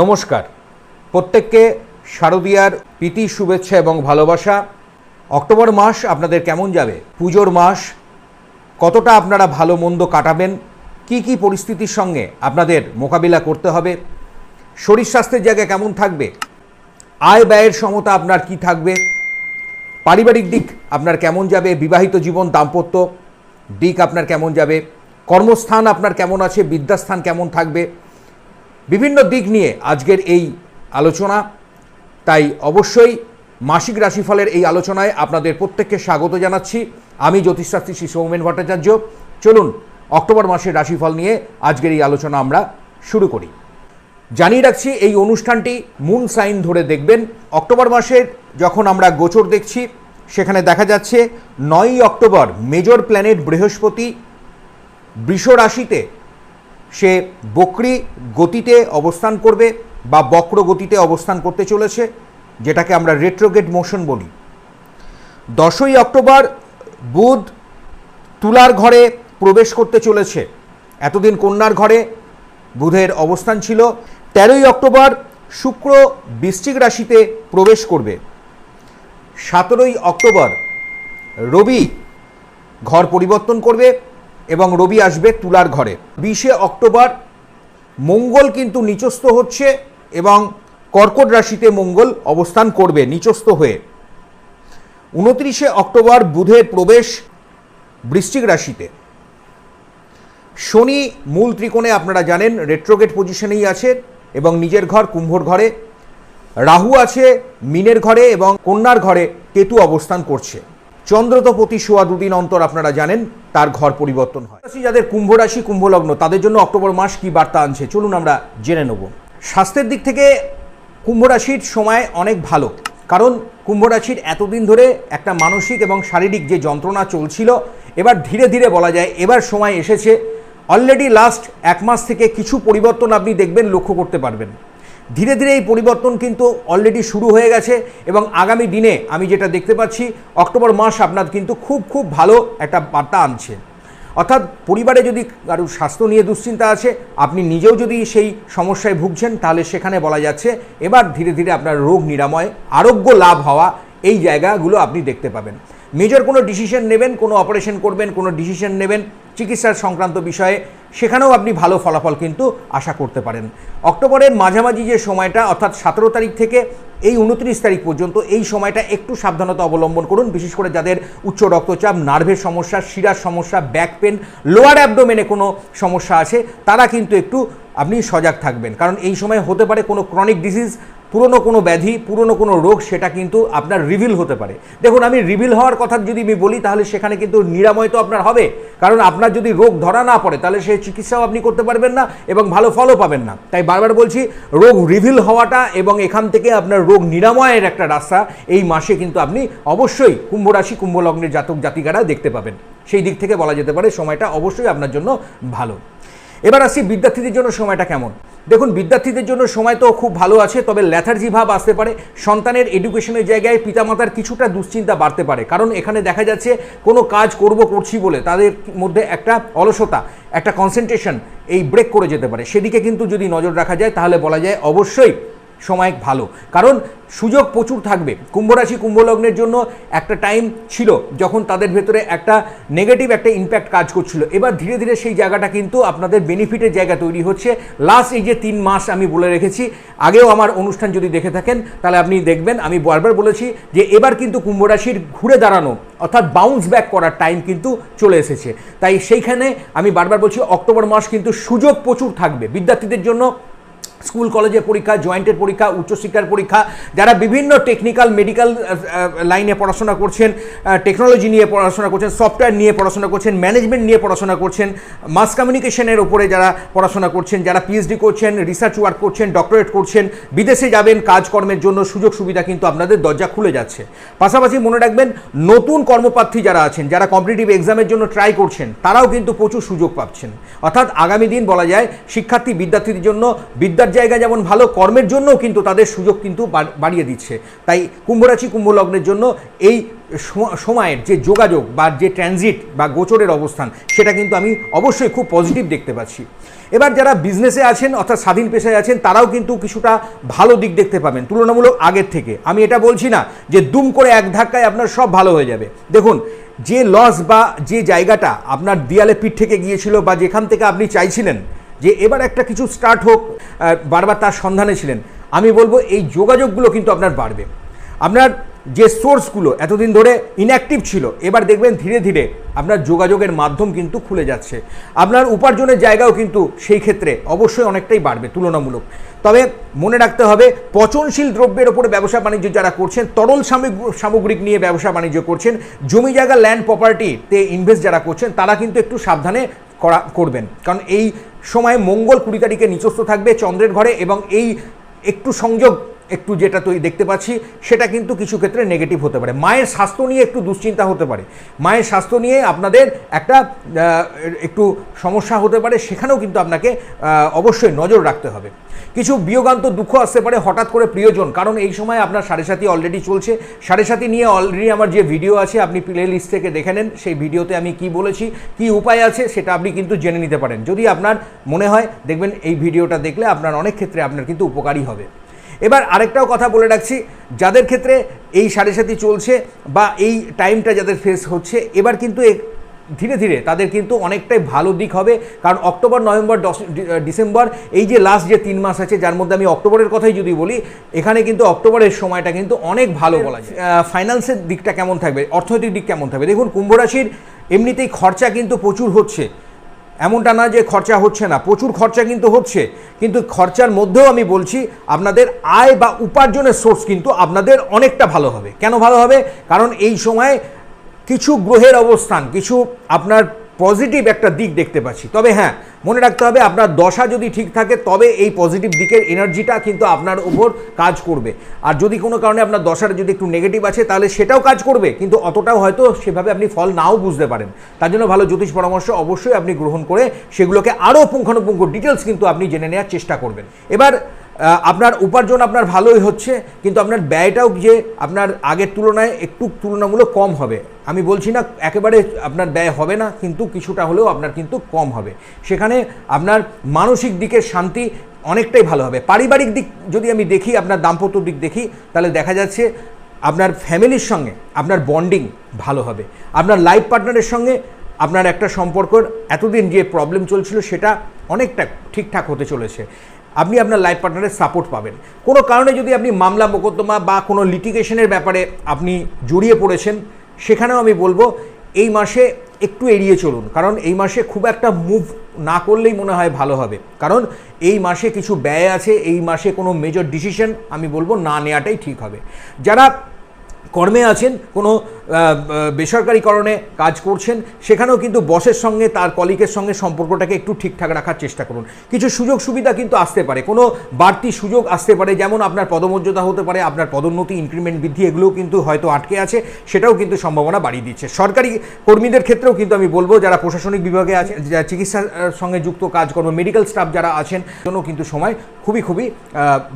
নমস্কার। প্রত্যেককে শারদীয়ার প্রীতি, শুভেচ্ছা এবং ভালোবাসা। অক্টোবর মাস আপনাদের কেমন যাবে? পুজোর মাস কতটা আপনারা ভালো মন্দ কাটাবেন? কি কি পরিস্থিতির সঙ্গে আপনাদের মোকাবিলা করতে হবে? শরীর স্বাস্থ্যের জায়গা কেমন থাকবে? আয় ব্যয়ের সমতা আপনার কি থাকবে? পারিবারিক দিক আপনার কেমন যাবে? বিবাহিত জীবন, দাম্পত্য দিক আপনার কেমন যাবে? কর্মস্থান আপনার কেমন আছে? বিদ্যাস্থান কেমন থাকবে? বিভিন্ন দিক নিয়ে আজকের এই আলোচনা। তাই অবশ্যই মাসিক রাশিফলের এই আলোচনায় আপনাদের প্রত্যেককে স্বাগত জানাচ্ছি। আমি জ্যোতিষশাস্ত্রী শ্রী সৌমেন ভট্টাচার্য। চলুন, অক্টোবর মাসের রাশিফল নিয়ে আজকের এই আলোচনা আমরা শুরু করি। জানিয়ে রাখছি, এই অনুষ্ঠানটি মুন সাইন ধরে দেখবেন। অক্টোবর মাসের যখন আমরা গোচর দেখছি, সেখানে দেখা যাচ্ছে, নয়ই অক্টোবর মেজর প্ল্যানেট বৃহস্পতি বৃষ রাশিতে সে বক্রি গতিতে অবস্থান করবে বা বক্র গতিতে অবস্থান করতে চলেছে, যেটাকে আমরা রেট্রোগেট মোশন বলি। দশই অক্টোবর বুধ তুলার ঘরে প্রবেশ করতে চলেছে। এতদিন কন্যার ঘরে বুধের অবস্থান ছিল। তেরোই অক্টোবর শুক্র বৃশ্চিক রাশিতে প্রবেশ করবে। সতেরোই অক্টোবর রবি ঘর পরিবর্তন করবে। এবং রবি আসবে তুলার ঘরে। বিশে অক্টোবর মঙ্গল কিন্তু নিচস্থ হচ্ছে এবং কর্কট রাশিতে মঙ্গল অবস্থান করবে নিচস্থ হয়ে। উনত্রিশে অক্টোবর বুধের প্রবেশ বৃশ্চিক রাশিতে। শনি মূল ত্রিকোণে আপনারা জানেন রেট্রোগেট পজিশনেই আছে এবং নিজের ঘর কুম্ভর ঘরে। রাহু আছে, মিনের ঘরে এবং কন্যার ঘরে কেতু অবস্থান করছে। চন্দ্র তো প্রতি দুদিন অন্তর আপনারা জানেন, তার ঘর পরিবর্তন হয়। যাদের কুম্ভ রাশি কুম্ভ লগ্ন তাদের জন্য অক্টোবর মাস কি বার্তা আনছে? চলুন আমরা জেনে নেব। স্বাস্থ্যের দিক থেকে কুম্ভ রাশির সময় অনেক ভালো, কারণ কুম্ভ রাশির এতদিন ধরে একটা মানসিক এবং শারীরিক যে যন্ত্রণা চলছিল, এবার ধীরে ধীরে বলা যায় এবার সময় এসেছে। অলরেডি লাস্ট এক মাস থেকে কিছু পরিবর্তন আপনি দেখবেন, লক্ষ্য করতে পারবেন। ধীরে ধীরে এই পরিবর্তন কিন্তু অলরেডি শুরু হয়ে গেছে এবং আগামী দিনে আমি যেটা দেখতে পাচ্ছি, অক্টোবর মাস আপনার কিন্তু খুব খুব ভালো একটা বার্তা আনছে। অর্থাৎ পরিবারে যদি কারোর স্বাস্থ্য নিয়ে দুশ্চিন্তা আছে, আপনি নিজেও যদি সেই সমস্যায় ভুগছেন, তাহলে সেখানে বলা যাচ্ছে, এবার ধীরে ধীরে আপনার রোগ নিরাময়, আরোগ্য লাভ হওয়া এই জায়গাগুলো আপনি দেখতে পাবেন। মেজর কোনো ডিসিশন নেবেন, কোনো অপারেশন করবেন, কোনো ডিসিশন নেবেন চিকিৎসার সংক্রান্ত বিষয়ে সেখানেও আপনি ভালো ফলাফল কিন্তু আশা করতে পারেন। অক্টোবরের মাঝামাঝি যে সময়টা, অর্থাৎ সতেরো তারিখ থেকে এই উনত্রিশ তারিখ পর্যন্ত এই সময়টা একটু সাবধানতা অবলম্বন করুন, বিশেষ করে যাদের উচ্চ রক্তচাপ, নার্ভের সমস্যা, শিরার সমস্যা, ব্যাক পেন, লোয়ার অ্যাবডোমেনে কোনো সমস্যা আছে, তারা কিন্তু একটু আপনি সজাগ থাকবেন। কারণ এই সময় হতে পারে কোনো ক্রনিক ডিজিজ পুরনো কোনো ব্যাধি, পুরনো কোনো রোগ সেটা কিন্তু আপনার রিভিল হতে পারে। দেখুন, আমি রিভিল হওয়ার কথা যদি আমি বলি, তাহলে সেখানে কিন্তু নিরাময় তো আপনার হবে। কারণ আপনার যদি রোগ ধরা না পড়ে, তাহলে সেই চিকিৎসাও আপনি করতে পারবেন না এবং ভালো ফলও পাবেন না। তাই বারবার বলছি, রোগ রিভিল হওয়াটা এবং এখান থেকে আপনার রোগ নিরাময়ের একটা রাস্তা, এই মাসে কিন্তু আপনি অবশ্যই কুম্ভ রাশি, কুম্ভ লগ্নের জাতক জাতিকারা দেখতে পাবেন। সেই দিক থেকে বলা যেতে পারে, সময়টা অবশ্যই আপনার জন্য ভালো। এবার আসি বিদ্যার্থীদের জন্য সময়টা কেমন? দেখুন, বিদ্যার্থীদের জন্য সময় তো খুব ভালো আছে, তবে ল্যাথার্জি ভাব আসতে পারে, সন্তানের এডুকেশনের জায়গায় পিতামাতার কিছুটা দুশ্চিন্তা বাড়তে পারে। কারণ এখানে দেখা যাচ্ছে, কোনো কাজ করব, করছি বলে তাদের মধ্যে একটা অলসতা, একটা কনসেন্ট্রেশন এই ব্রেক করে যেতে পারে। সেদিকে কিন্তু যদি নজর রাখা যায়, তাহলে বলা যায় অবশ্যই সময় ভালো। কারণ সুযোগ প্রচুর থাকবে। কুম্ভরাশি কুম্ভলগ্নের জন্য একটা টাইম ছিল যখন তাদের ভেতরে একটা নেগেটিভ একটা ইম্প্যাক্ট কাজ করছিল। এবার ধীরে ধীরে সেই জায়গাটা কিন্তু আপনাদের বেনিফিটের জায়গা তৈরি হচ্ছে। লাস্ট এই যে তিন মাস আমি বলে রেখেছি, আগেও আমার অনুষ্ঠান যদি দেখে থাকেন, তাহলে আপনি দেখবেন, আমি বারবার বলেছি যে এবার কিন্তু কুম্ভরাশির ঘুরে দাঁড়ানো, অর্থাৎ বাউন্স ব্যাক করার টাইম কিন্তু চলে এসেছে। তাই সেইখানে আমি বারবার বলছি, অক্টোবর মাস কিন্তু সুযোগ প্রচুর থাকবে। বিদ্যার্থীদের জন্য স্কুল কলেজের পরীক্ষা, জয়েন্টের পরীক্ষা, উচ্চশিক্ষার পরীক্ষা, যারা বিভিন্ন টেকনিক্যাল মেডিকেল লাইনে পড়াশোনা করছেন টেকনোলজি নিয়ে পড়াশোনা করছেন সফটওয়্যার নিয়ে পড়াশোনা করছেন ম্যানেজমেন্ট নিয়ে পড়াশোনা করছেন মাস কমিউনিকেশনের উপরে যারা পড়াশোনা করছেন, যারা পিএইচডি করছেন রিসার্চ ওয়ার্ক করছেন ডক্টরেট করছেন, বিদেশে যাবেন কাজকর্মের জন্য সুযোগ সুবিধা কিন্তু আপনাদের দরজা খুলে যাচ্ছে। পাশাপাশি মনে রাখবেন, নতুন কর্মপ্রার্থী যারা আছেন, যারা কম্পিটিটিভ এক্সামের জন্য ট্রাই করছেন, তারাও কিন্তু প্রচুর সুযোগ পাচ্ছেন। অর্থাৎ আগামী দিন বলা যায় শিক্ষার্থী বিদ্যার্থীদের জন্য বিদ্যার জায়গা যেমন ভালো কর্মের জন্যও কিন্তু তাদের সুযোগ কিন্তু বাড়- বাড়িয়ে দিচ্ছে। তাই কুম্ভরাশি কুম্ভ লগ্নের জন্য এই সময়ের যে যোগাযোগ বা যে ট্রানজিট বা গোচরের অবস্থান, সেটা কিন্তু আমি অবশ্যই খুব পজিটিভ দেখতে পাচ্ছি। এবার যারা বিজনেসে আছেন অর্থাৎ স্বাধীন পেশায় আছেন, তারাও কিন্তু কিছুটা ভালো দিক দেখতে পাবেন। তুলনামূলক আগের থেকে। আমি এটা বলছি না যে দুম করে এক ধাক্কায় আপনার সব ভালো হয়ে যাবে। দেখুন, যে লস বা যে জায়গাটা আপনার দেয়ালে পিঠ থেকে গিয়েছিল বা যেখান থেকে আপনি চাইছিলেন যে এবার একটা কিছু স্টার্ট হোক বারবার তার সন্ধানে ছিলেন। আমি বলব এই যোগাযোগগুলো কিন্তু আপনার বাড়বে। আপনার যে সোর্সগুলো এতদিন ধরে ইনঅ্যাক্টিভ ছিল, এবার দেখবেন ধীরে ধীরে আপনার যোগাযোগের মাধ্যম কিন্তু খুলে যাচ্ছে। আপনার উপার্জনের জায়গাও কিন্তু সেই ক্ষেত্রে অবশ্যই অনেকটাই বাড়বে, তুলনামূলক। তবে মনে রাখতে হবে, পচনশীল দ্রব্যের ওপরে ব্যবসা বাণিজ্য যারা করছেন, তরল সামগ্র- সামগ্রিক নিয়ে ব্যবসা বাণিজ্য করছেন, জমি জায়গা ল্যান্ড প্রপার্টিতে ইনভেস্ট যারা করছেন, তারা কিন্তু একটু সাবধানে করা, করবেন। কারণ এই সময়ে মঙ্গল কুড়ি তারিখে নিচস্থ থাকবে চন্দ্রের ঘরে এবং এই একটু সংযোগ একটু যেটা তো দেখতে পাচ্ছি, সেটা কিন্তু কিছু ক্ষেত্রে নেগেটিভ হতে পারে। মায়ের স্বাস্থ্য নিয়ে একটু দুশ্চিন্তা হতে পারে। মায়ের স্বাস্থ্য নিয়ে আপনাদের একটা একটু সমস্যা হতে পারে, সেখানেও কিন্তু আপনাকে অবশ্যই নজর রাখতে হবে। কিছু বিয়োগান্ত দুঃখ আসতে পারে হঠাৎ করে প্রিয়জন, কারণ এই সময় আপনার সাড়ে সাথী অলরেডি চলছে। সাড়ে সাথী নিয়ে অলরেডি আমার যে ভিডিও আছে, আপনি প্লে লিস্ট থেকে দেখে নেন, সেই ভিডিওতে আমি কি বলেছি, কি উপায় আছে, সেটা আপনি কিন্তু জেনে নিতে পারেন। যদি আপনার মনে হয়, দেখবেন এই ভিডিওটা দেখলে আপনার অনেক ক্ষেত্রে আপনার কিন্তু উপকারী হবে। এবার আরেকটাও কথা বলে রাখছি, যাদের ক্ষেত্রে এই সাড়ে সাথী চলছে বা এই টাইমটা যাদের ফেস হচ্ছে, এবার কিন্তু ধীরে ধীরে তাদের কিন্তু অনেকটাই ভালো দিক হবে। কারণ অক্টোবর, নভেম্বর ডিসেম্বর, এই যে লাস্ট যে তিন মাস আছে, যার মধ্যে আমি অক্টোবরের কথাই যদি বলি, এখানে কিন্তু অক্টোবরের সময়টা কিন্তু অনেক ভালো বলা যায়। ফাইন্যান্সের দিকটা কেমন থাকবে? অর্থনৈতিক দিক কেমন থাকবে? দেখুন, কুম্ভ রাশির এমনিতেই খরচা কিন্তু প্রচুর হচ্ছে। এমনটা না যে খরচা হচ্ছে না, প্রচুর খরচা কিন্তু হচ্ছে। কিন্তু খরচার মধ্যেও আমি বলছি, আপনাদের আয় বা উপার্জনের সোর্স কিন্তু আপনাদের অনেকটা ভালো হবে। কেন ভালো হবে? কারণ এই সময় কিছু গ্রহের অবস্থান, কিছু আপনার পজিটিভ একটা দিক দেখতে পাচ্ছি। তবে হ্যাঁ মনে রাখতে হবে আপনার দশা যদি ঠিক থাকে, তবে এই পজিটিভ দিকের এনার্জিটা কিন্তু আপনার উপর কাজ করবে। আর যদি কোনো কারণে আপনার দশাটা যদি একটু নেগেটিভ আছে, তাহলে সেটাও কাজ করবে। কিন্তু অতটাও হয়তো সেভাবে আপনি ফল নাও বুঝতে পারেন। তার জন্য ভালো জ্যোতিষ পরামর্শ অবশ্যই আপনি গ্রহণ করে সেগুলোকে আরও পুঙ্খানুপুঙ্খ ডিটেলস কিন্তু আপনি জেনে নেওয়ার চেষ্টা করবেন। এবার আপনার উপার্জন আপনার ভালোই হচ্ছে, কিন্তু আপনার ব্যয়টাও যে আপনার আগের তুলনায় একটু তুলনামূলক কম হবে। আমি বলছি না একেবারে আপনার ব্যয় হবে না, কিন্তু কিছুটা হলেও আপনার কিন্তু কম হবে। সেখানে আপনার মানসিক দিকের শান্তি অনেকটাই ভালো হবে। পারিবারিক দিক যদি আমি দেখি, আপনার দাম্পত্য দিক দেখি, তাহলে দেখা যাচ্ছে আপনার ফ্যামিলির সঙ্গে আপনার বন্ডিং ভালো হবে। আপনার লাইফ পার্টনারের সঙ্গে আপনার একটা সম্পর্কর এতদিন যে প্রবলেম চলছিল, সেটা অনেকটা ঠিকঠাক হতে চলেছে। আপনি আপনার লাইফ পার্টনারের সাপোর্ট পাবেন। কোনো কারণে যদি আপনি মামলা মোকদ্দমা বা কোনো লিটিগেশনের ব্যাপারে আপনি জড়িয়ে পড়েছেন, সেখানেও আমি বলব, এই মাসে একটু এড়িয়ে চলুন। কারণ এই মাসে খুব একটা মুভ না করলেই মনে হয় ভালো হবে। কারণ এই মাসে কিছু ব্যয় আছে, এই মাসে কোনো মেজর ডিসিশন আমি বলব না নেওয়াটাই ঠিক হবে। যারা কর্মে আছেন, কোনো বেসরকারিকরণে কাজ করছেন। সেখানেও কিন্তু বসের সঙ্গে তার কলিকের সঙ্গে সম্পর্কটাকে একটু ঠিকঠাক রাখার চেষ্টা করুন। কিছু সুযোগ সুবিধা কিন্তু আসতে পারে। কোনো বাড়তি সুযোগ আসতে পারে, যেমন আপনার পদমর্যাদা হতে পারে, আপনার পদোন্নতি ইনক্রিমেন্ট বৃদ্ধি এগুলোও কিন্তু হয়তো আটকে আছে। সেটাও কিন্তু সম্ভাবনা বাড়িয়ে দিচ্ছে। সরকারি কর্মীদের ক্ষেত্রেও কিন্তু আমি বলব, যারা প্রশাসনিক বিভাগে আছে যারা চিকিৎসার সঙ্গে যুক্ত কাজকর্ম মেডিকেল স্টাফ যারা আছেন, জন্য কিন্তু সময় খুবই খুবই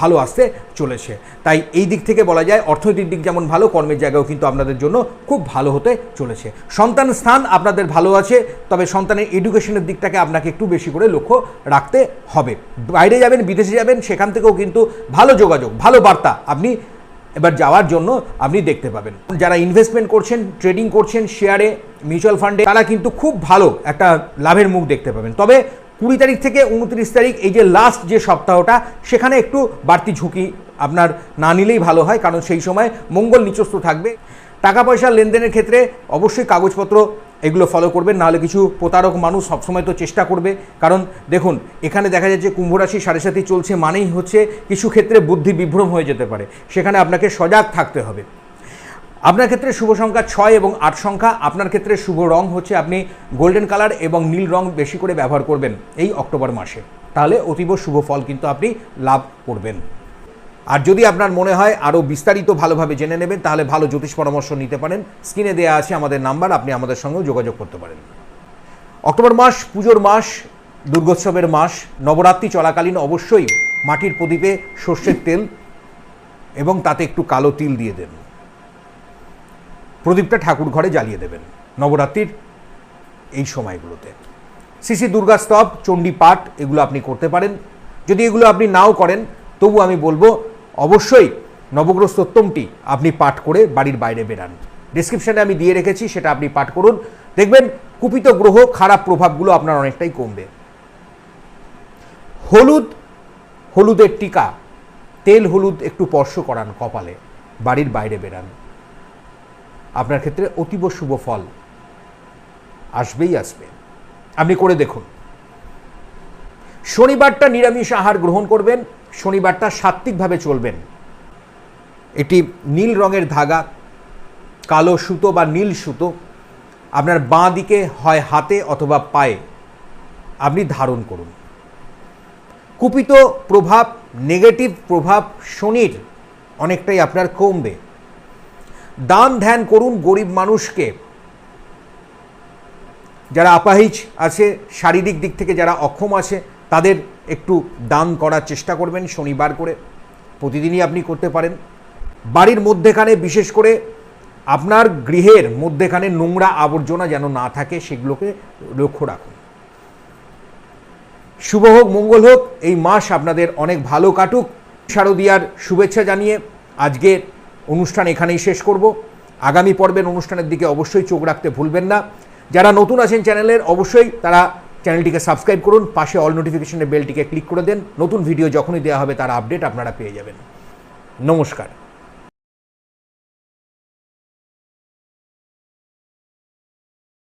ভালো আসতে চলেছে। তাই এই দিক থেকে বলা যায়, অর্থনৈতিক দিক যেমন ভালো, কর্মের জায়গাও কিন্তু আপনাদের জন্য খুব ভালো হতে চলেছে। সন্তান স্থান আপনাদের ভালো আছে, তবে সন্তানের এডুকেশনের দিকটাকে আপনাকে একটু বেশি করে লক্ষ্য রাখতে হবে। বাইরে যাবেন, বিদেশে যাবেন, সেখান থেকেও কিন্তু ভালো যোগাযোগ, ভালো বার্তা আপনি এবার যাওয়ার জন্য আপনি দেখতে পাবেন। যারা ইনভেস্টমেন্ট করছেন ট্রেডিং করছেন শেয়ারে মিউচুয়াল ফান্ডে তারা কিন্তু খুব ভালো একটা লাভের মুখ দেখতে পাবেন। তবে কুড়ি তারিখ থেকে উনত্রিশ তারিখ, এই যে লাস্ট যে সপ্তাহটা, সেখানে একটু বাড়তি ঝুঁকি আপনার না নিলেই ভালো হয়, কারণ সেই সময় মঙ্গল নিচস্থ থাকবে। টাকা পয়সা লেনদেনের ক্ষেত্রে অবশ্যই কাগজপত্র এগুলো ফলো করবেন, নাহলে কিছু প্রতারক মানুষ সবসময় তো চেষ্টা করবে। কারণ দেখুন, এখানে দেখা যাচ্ছে কুম্ভ রাশি সাড়ে সাথে চলছে মানেই হচ্ছে কিছু ক্ষেত্রে বুদ্ধি বিভ্রম হয়ে যেতে পারে। সেখানে আপনাকে সজাগ থাকতে হবে। আপনার ক্ষেত্রে শুভ সংখ্যা ছয় এবং আট সংখ্যা, আপনার ক্ষেত্রে শুভ রং হচ্ছে আপনি গোল্ডেন কালার এবং নীল রং বেশি করে ব্যবহার করবেন এই অক্টোবর মাসে। তাহলে অতীব শুভ ফল কিন্তু আপনি লাভ করবেন। আর যদি আপনার মনে হয় আরও বিস্তারিত ভালোভাবে জেনে নেবেন, তাহলে ভালো জ্যোতিষ পরামর্শ নিতে পারেন। স্ক্রিনে দেওয়া আছে আমাদের নাম্বার, আপনি আমাদের সঙ্গেও যোগাযোগ করতে পারেন। অক্টোবর মাস, পুজোর মাস, দুর্গোৎসবের মাস, নবরাত্রি চলাকালীন অবশ্যই মাটির প্রদীপে সর্ষের তেল এবং তাতে একটু কালো তিল দিয়ে দেন। প্রদীপটা ঠাকুর ঘরে জ্বালিয়ে দেবেন নবরাত্রির এই সময়গুলোতে। শ্রী দুর্গা স্তব, চণ্ডী পাঠ, এগুলো আপনি করতে পারেন। যদি এগুলো আপনি নাও করেন তবু আমি বলব, অবশ্যই নবগ্রহ স্তোত্তমটি আপনি পাঠ করে বাড়ির বাইরে বেরান। ডিসক্রিপশানে আমি দিয়ে রেখেছি, সেটা আপনি পাঠ করুন। দেখবেন, কুপিত গ্রহ, খারাপ প্রভাবগুলো আপনার অনেকটাই কমবে। হলুদ, হলুদের টিকা, তেল হলুদ একটু স্পর্শ করান কপালে, বাড়ির বাইরে বেরান। আপনার ক্ষেত্রে অতীব শুভ ফল আসবেই আসবে। আপনি করে দেখুন। শনিবারটা নিরামিষ আহার গ্রহণ করবেন শনিবারটা সাত্ত্বিকভাবে চলবেন। এটি নীল রঙের ধাগা, কালো সুতো বা নীল সুতো, আপনার বাঁ দিকে হয় হাতে অথবা পায়ে, আপনি ধারণ করুন। কুপিত প্রভাব, নেগেটিভ প্রভাব শনির অনেকটাই আপনার কমবে। দান ধ্যান করুন গরিব মানুষকে। যারা আপাহিজ আছে, শারীরিক দিক থেকে যারা অক্ষম আছে তাদের একটু দান করার চেষ্টা করবেন শনিবার করে। প্রতিদিনই আপনি করতে পারেন। বাড়ির মধ্যেখানে বিশেষ করে আপনার গৃহের মধ্যেখানে নোংরা আবর্জনা যেন না থাকে সেগুলোকে লক্ষ্য রাখুন। শুভ হোক, মঙ্গল হোক, এই মাস আপনাদের অনেক ভালো কাটুক। শারদীয়ার শুভেচ্ছা জানিয়ে আজকের অনুষ্ঠান এখানেই শেষ করব। আগামী পর্বের অনুষ্ঠানের দিকে অবশ্যই চোখ রাখতে ভুলবেন না। যারা নতুন আছেন চ্যানেলের, অবশ্যই তারা চ্যানেলটিকে সাবস্ক্রাইব করুন, পাশে অল নোটিফিকেশনের বেলটিকে ক্লিক করে দেন। নতুন ভিডিও যখনই দেওয়া হবে, তার আপডেট আপনারা পেয়ে যাবেন। নমস্কার।